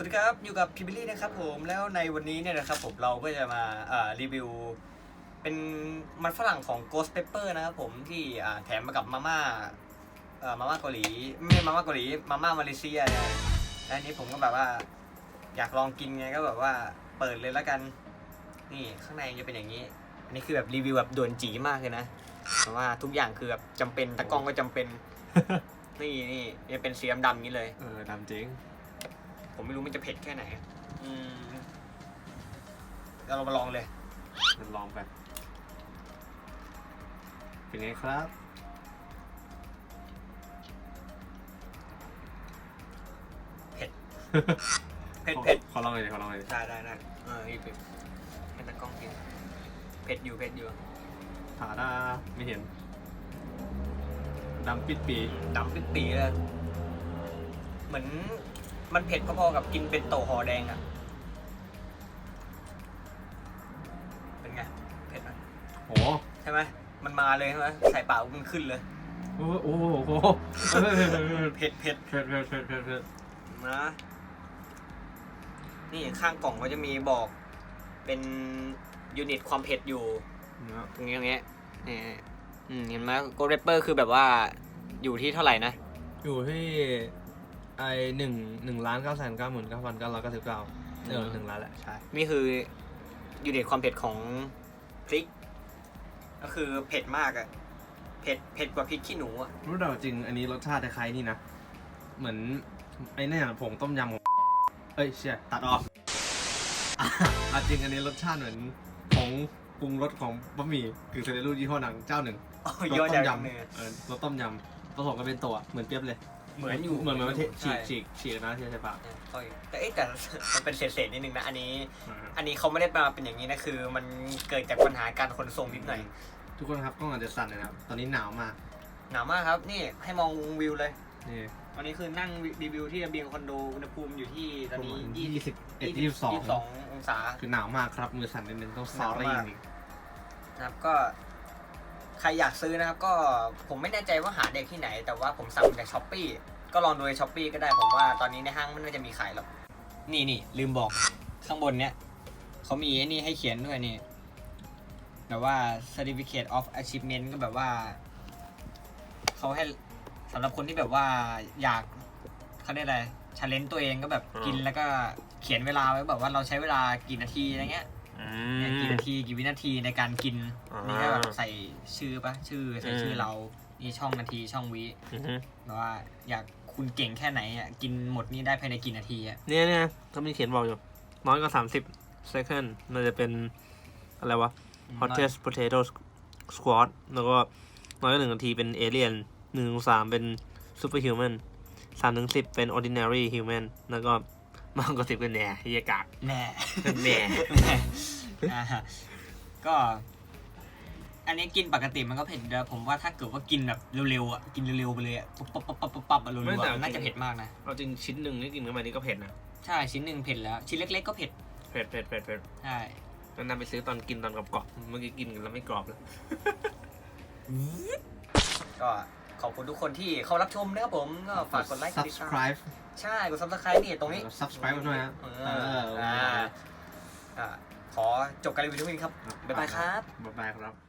สวัสดีครับ อยู่กับพิบิลี่นะครับผมแล้วในวันนี้เนี่ยนะครับผมเราก็จะมารีวิว เป็นมันฝรั่งของ Ghost Pepper นะครับผมที่แถมมากับมาม่ามาม่าเกาหลีไม่ใช่มาม่าเกาหลีมาม่ามาเลเซียเนี่ยและอันนี้ผมก็แบบว่า อยากลองกินไงก็แบบว่าเปิดเลยแล้วกัน นี่ข้างในจะเป็นอย่างนี้ อันนี้คือแบบรีวิวแบบด่วนจีมากเลยนะแต่ว่าทุกอย่างคือแบบจำเป็นตะกล้องก็จำเป็น นี่นี่จะเป็นเสีย่างนี้เลยเออดำจริง ผมไม่รู้มันจะเผ็ดแค่ไหนอืมเราลองมาลองเลย มันลองไปเป็นไงครับ เผ็ด เผ็ดขอลองเลยดิขอลองเลยดิได้ได้ได้เออนี่เผ็ดให้ตะกล้องกินเผ็ดอยู่เผ็ดอยู่ถาดาไม่เห็นดำปิดปีดำปิดปีเลยเหมือน มันเผ็ดพอๆกับกินเป็นโตห่อแดงอะเป็นไง เผ็ดไหมโอ้ใช่ไหมมันมาเลยใช่ไหมใส่ปากมันขึ้นเลยโหโอ้โหโอ้โหเผ็ดเผ็ดเผ็ดเผ็ดเผ็ดเผ็ดเผ็ดนะ นี่ข้างกล่องก็จะมีบอกเป็นยูนิตความเผ็ดอยู่เนาะตรงนี้ตรงนี้นี่อืมเห็นไหมโกเรปเปอร์คือแบบว่าอยู่ที่เท่าไหร่นะ อยู่ที่ ไอหนึ่งหนึ่งล้านเก้าแสนเก้าหมื่นเก้าพันเก้าร้อยเก้าสิบเก้าเออหนึ่งล้านแหละใช่นี่คือยูนิตความเผ็ดของพริก ก็คือเผ็ดมากอะเผ็ดเผ็ดกว่าพริกขี้หนูอะรู้แต่ว่าจริงอันนี้รสชาติคล้ายๆนี่นะ เหมือนไอ้เนี่ยผงต้มยำของเอ้ยเชี่ยตัดออกอะอะจริงอันนี้รสชาติเหมือนผงปรุงรสของบะหมี่กึ่งสำเร็จรูปยี่ห้อหนังเจ้าหนึ่งโอ้รยสยอดต้ยามวยำเออรสต้มยำผสมกันเป็นตัวเหมือนเปรียบเลย เหมือนอยู่เหมือนเหมือนมันเทฉีใช่กฉีกฉีกนะที่ใช่ปะเออแต่เอ๊ะแต่ มันเป็นเศษๆนิดนึงนะอันนี้ อันนี้เขาไม่ได้มาเป็นอย่างนี้นะคือ มันเกิดจากปัญหาการขนส่งนิดหน่อยทุกคนครับกล้องอาจจะสั่นหนอยนะครับ ตอนนี้หนาวมากหนาวมากครับนี่ให้มองวิวเลย นี่วันนี้คือนั่งรีวิวที่ระเบียงคอนโดอุณหภูมิอยู่ที่ตอนนี้ยี่ยี่สิบเอ็ดยี่สิบสองสององศา คือหนาวมากครับมือสั่นนิดนึงต้องซอรี่อีกนะครับก็ ใครอยากซื้อนะครับก็ผมไม่แน่ใจว่าหาเด็กที่ไหน แต่ว่าผมสั่งมาจากช้อปปีก็ลองดูในช้อปปีก็ได้ผมว่าตอนนี้ในห้างมันน่าจะมีขายหรอกนี่นี่ลืมบอกข้างบนเนี้ยเขามีไอ้นี่ให้เขียนด้วยนี่แบบว่า certificate of achievement ก็แบบว่าเขาให้สำหรับคนที่แบบว่าอยากเขาเรียกอะไรชาเลนตัวเองก็แบบกินแล้วก็เขียนเวลาไว้แบบว่าเราใช้เวลากี่นาทีอะไรเงี้ย เนี่ยกี่นาทีกี่วินาทีในการกินอ่านี่นี่ก็แบบใส่ชื่อปะชื่อใส่ชื่อมเรานี่ช่องนาทีช่องวิแบบว่าอยากคุณเก่งแค่ไหนอะกินหมดนี่ได้ภายในกี่นาทีอะเนี่ยเนี่ยเขามีเขียนบอกอยู่ น้อยกว่าสามสิบ second มันจะเป็น อะไรวะ hottest potato squad แล้วก็น้อยกว่าหนึ่งนาทีเป็น alien หนึ่งถึงสามเป็น superhuman สามถึงสิบเป็น ordinary human แล้วก็มากกว่าสิบเป็นแหน่เฮียกากแน่แหน่แน่ อ่าฮะก็ อันนี้กินปกติมันก็เผ็ดอยู่ผมว่าถ้าเกิดว่ากินแบบเร็วๆอะกินเร็วๆไปเลยอะปั๊บปั๊บปั๊บปั๊บปั๊บอะรัวๆอะน่าจะเผ็ดมากนะเอาจริงชิ้นหนึ่งนี่กินเข้าไปนี่ก็เผ็ดนะใช่ชิ้นหนึ่งเผ็ดแล้ว ชิ้นเล็ก ๆก็เผ็ดเผ็ดเผ็ดเผ็ดเผ็ดใช่แล้วนำไปซื้อตอนกินตอนกรอบๆเมื่อกี้กินแล้วไม่กรอบเลยก็ขอบคุณทุกคนที่เข้ารับชมนะครับผมก็ฝากกดไลค์กดติดตาม subscribe ใช่กด subscribe นี่ตรงนี้ subscribe มาด้วยนะเอเออออ่า อ่า ขอจบการรีวิวที่นี่ครับบ๊ายบายครับ บ๊ายบายครับ